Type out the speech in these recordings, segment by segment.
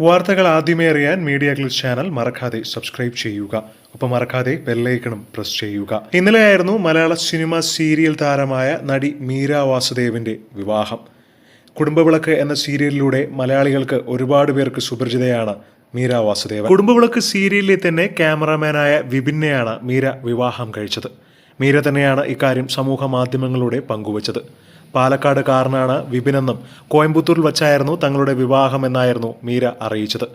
വാർത്തകൾ ആദ്യമേ അറിയാൻ മീഡിയ ക്ലിസ് ചാനൽ മറക്കാതെ സബ്സ്ക്രൈബ് ചെയ്യുക. ഒപ്പം മറക്കാതെ ബെല്ലൈക്കണും പ്രസ് ചെയ്യുക. ഇന്നലെയായിരുന്നു മലയാള സിനിമ സീരിയൽ താരമായ നടി മീര വാസുദേവിന്റെ വിവാഹം. കുടുംബവിളക്ക് എന്ന സീരിയലിലൂടെ മലയാളികൾക്ക് ഒരുപാട് പേർക്ക് സുപരിചിതയാണ് മീര വാസുദേവൻ. കുടുംബവിളക്ക് സീരിയലിൽ തന്നെ ക്യാമറാമാനായ വിപിനെയാണ് മീര വിവാഹം കഴിച്ചത്. മീര തന്നെയാണ് ഇക്കാര്യം സമൂഹ മാധ്യമങ്ങളിലൂടെ പങ്കുവച്ചത്. പാലക്കാട് കാരനാണ് വിപിനെന്നും കോയമ്പത്തൂരിൽ വച്ചായിരുന്നു തങ്ങളുടെ വിവാഹമെന്നായിരുന്നു മീര അറിയിച്ചത്.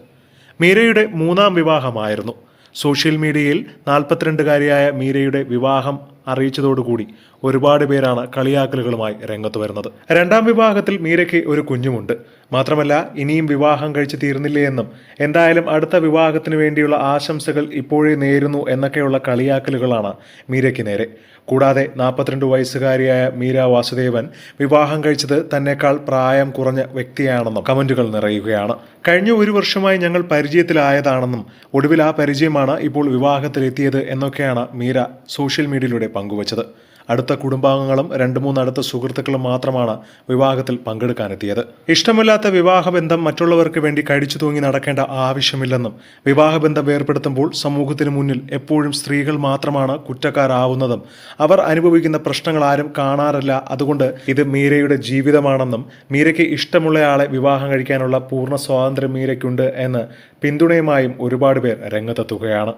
മീരയുടെ മൂന്നാം വിവാഹമായിരുന്നു. സോഷ്യൽ മീഡിയയിൽ നാൽപ്പത്തിരണ്ടുകാരിയായ മീരയുടെ വിവാഹം അറിയിച്ചതോടുകൂടി ഒരുപാട് പേരാണ് കളിയാക്കലുകളുമായി രംഗത്ത് വരുന്നത്. രണ്ടാം വിവാഹത്തിൽ മീരയ്ക്ക് ഒരു കുഞ്ഞുമുണ്ട്. മാത്രമല്ല ഇനിയും വിവാഹം കഴിച്ചു തീർന്നില്ലേ എന്നും എന്തായാലും അടുത്ത വിവാഹത്തിന് വേണ്ടിയുള്ള ആശംസകൾ ഇപ്പോഴേ നേരുന്നു എന്നൊക്കെയുള്ള കളിയാക്കലുകളാണ് മീരയ്ക്ക് നേരെ. കൂടാതെ നാൽപ്പത്തിരണ്ട് വയസ്സുകാരിയായ മീര വാസുദേവൻ വിവാഹം കഴിച്ചത് തന്നെക്കാൾ പ്രായം കുറഞ്ഞ വ്യക്തിയാണെന്നും കമന്റുകൾ നിറയുകയാണ്. കഴിഞ്ഞ ഒരു വർഷമായി ഞങ്ങൾ പരിചയത്തിലായതാണെന്നും ഒടുവിൽ ആ പരിചയമാണ് ഇപ്പോൾ വിവാഹത്തിലെത്തിയത് എന്നൊക്കെയാണ് മീര സോഷ്യൽ മീഡിയയിലൂടെ പങ്കുവച്ചത്. അടുത്ത കുടുംബാംഗങ്ങളും രണ്ട് മൂന്ന് അടുത്ത സുഹൃത്തുക്കളും മാത്രമാണ് വിവാഹത്തിൽ പങ്കെടുക്കാനെത്തിയത്. ഇഷ്ടമില്ലാത്ത വിവാഹബന്ധം മറ്റുള്ളവർക്ക് വേണ്ടി കടിച്ചു തൂങ്ങി നടക്കേണ്ട ആവശ്യമില്ലെന്നും വിവാഹബന്ധം ഏർപ്പെടുത്തുമ്പോൾ സമൂഹത്തിന് മുന്നിൽ എപ്പോഴും സ്ത്രീകൾ മാത്രമാണ് കുറ്റക്കാരാവുന്നതും അവർ അനുഭവിക്കുന്ന പ്രശ്നങ്ങൾ ആരും കാണാറില്ല. അതുകൊണ്ട് ഇത് മീരയുടെ ജീവിതമാണെന്നും മീരയ്ക്ക് ഇഷ്ടമുള്ളയാളെ വിവാഹം കഴിക്കാനുള്ള പൂർണ സ്വാതന്ത്ര്യം മീരയ്ക്കുണ്ട് എന്ന് പിന്തുണയുമായും ഒരുപാട് പേർ രംഗത്തെത്തുകയാണ്.